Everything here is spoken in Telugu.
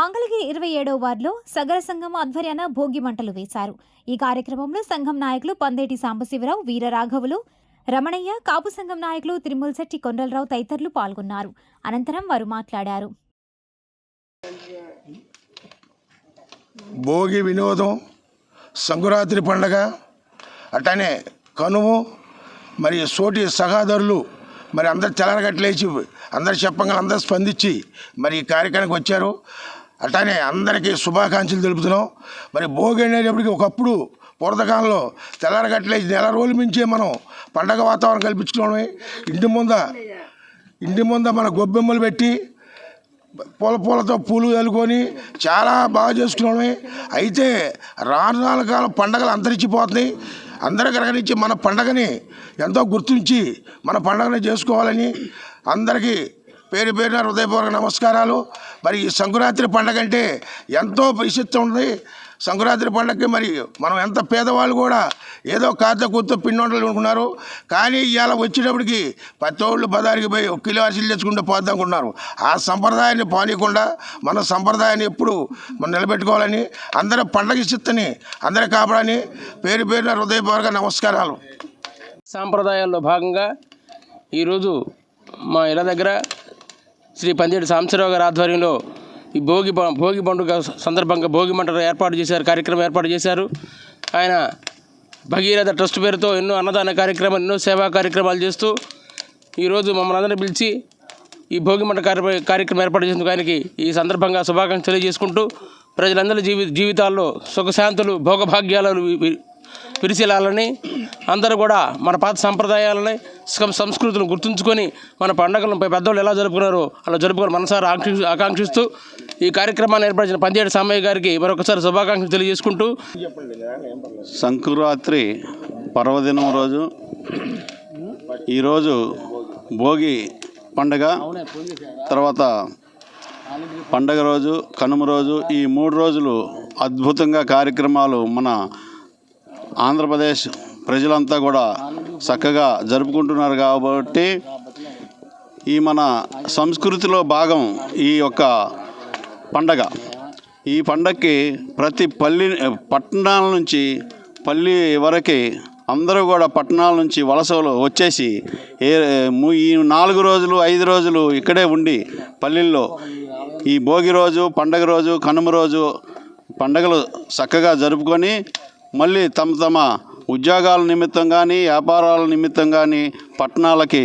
మంగళగిరి ఇరవై ఏడవ వార్డులో సగర సంఘం ఆధ్వర్యాన భోగి మంటలు వేశారు. ఈ కార్యక్రమంలో సంఘం నాయకులు పందేటి సాంబశివరావు వీరరాఘవులు రమణయ్య కాపు సంఘం నాయకులు తిరుమలశెట్టి కొండలరావు తదితరులు పాల్గొన్నారు. అనంతరం వారు మాట్లాడారు. భోగి వినోదం సంకురాత్రి పండగ అట్లానే కనుము మరి సోటి సహాదరులు మరి అందరు తెల్లరగట్లేచి అందరు చెప్పంగా అందరు స్పందించి మరి ఈ కార్యక్రమానికి వచ్చారు. అట్లానే అందరికీ శుభాకాంక్షలు తెలుపుతున్నాం. మరి భోగి అనేటప్పటికి ఒకప్పుడు పూర్తకాలంలో తెల్లరగట్లేసి నెల రోజుల మించే మనం పండగ వాతావరణం కల్పించుకోవడమే ఇంటి ముంద ఇంటి ముంద మన గొబ్బెమ్మలు పెట్టి పూల పూలతో పూలు చల్లుకొని చాలా బాగా చేసుకున్నామే. అయితే రాను రాను కాలం పండగలు అంతరించిపోతున్నాయి. అందరూ గ్రహణించి మన పండగని ఎంతో గుర్తించి మన పండగని చేసుకోవాలని అందరికీ పేరు పేరున హృదయపూర్వక నమస్కారాలు. మరి ఈ సంక్రాంతి పండగ అంటే ఎంతో ప్రసిద్ధి ఉంది. సంక్రాంతి పండగకి మరి మనం ఎంత పేదవాళ్ళు కూడా ఏదో కాత కూర్తో పిండి అనుకున్నారు. కానీ ఇవాళ వచ్చేటప్పటికి ప్రతి ఒళ్ళు పోయి ఒక కిలో అరిసిలు తెచ్చుకుంటూ పోద్దాం ఆ సంప్రదాయాన్ని పానీయకుండా మన సంప్రదాయాన్ని ఎప్పుడు మనం నిలబెట్టుకోవాలని అందరూ పండగ చిత్తని అందరూ కాపాడని పేరు పేరున హృదయపూర్వక నమస్కారాలు. సాంప్రదాయాల్లో భాగంగా ఈరోజు మా ఇళ్ళ దగ్గర శ్రీ పందేడు సాంబశివరావు గారి ఆధ్వర్యంలో ఈ భోగి భోగి పండుగ సందర్భంగా భోగి మంటలు ఏర్పాటు చేశారు కార్యక్రమం ఏర్పాటు చేశారు. ఆయన భగీరథ ట్రస్ట్ పేరుతో ఎన్నో అన్నదాన కార్యక్రమాలు ఎన్నో సేవా కార్యక్రమాలు చేస్తూ ఈరోజు మమ్మల్ని అందరినీ పిలిచి ఈ భోగి మంట కార్య కార్యక్రమం ఏర్పాటు చేసినందుకు ఆయనకి ఈ సందర్భంగా శుభాకాంక్షలు తెలియజేసుకుంటూ ప్రజలందరి జీవి జీవితాల్లో సుఖశాంతులు భోగభాగ్యాలు విరిసిలాలని అందరూ కూడా మన పాత సంప్రదాయాలని సంస్కృతులను గుర్తుంచుకొని మన పండుగలను పెద్దవాళ్ళు ఎలా జరుపుకున్నారో అలా జరుపుకొని మనసారా ఆకాంక్షి ఆకాంక్షిస్తూ ఈ కార్యక్రమాన్ని ఏర్పరిచిన పందేడు సామయ్య గారికి మరొకసారి శుభాకాంక్షలు తెలియజేసుకుంటూ సంకురాత్రి పర్వదినం రోజు. ఈరోజు భోగి పండగ. తర్వాత పండగ రోజు కనుమ రోజు ఈ మూడు రోజులు అద్భుతంగా కార్యక్రమాలు మన ఆంధ్రప్రదేశ్ ప్రజలంతా కూడా చక్కగా జరుపుకుంటున్నారు కాబట్టి ఈ మన సంస్కృతిలో భాగం ఈ యొక్క పండగ. ఈ పండగకి ప్రతి పల్లి పట్టణాల నుంచి పల్లి వరకు అందరూ కూడా పట్టణాల నుంచి వలసలు వచ్చేసి ఏ ఈ నాలుగు రోజులు ఐదు రోజులు ఇక్కడే ఉండి పల్లెల్లో ఈ భోగి రోజు పండగ రోజు కనుమ రోజు పండగలు చక్కగా జరుపుకొని మళ్ళీ తమ తమ ఉద్యోగాల నిమిత్తం కానీ వ్యాపారాల నిమిత్తం కానీ పట్టణాలకి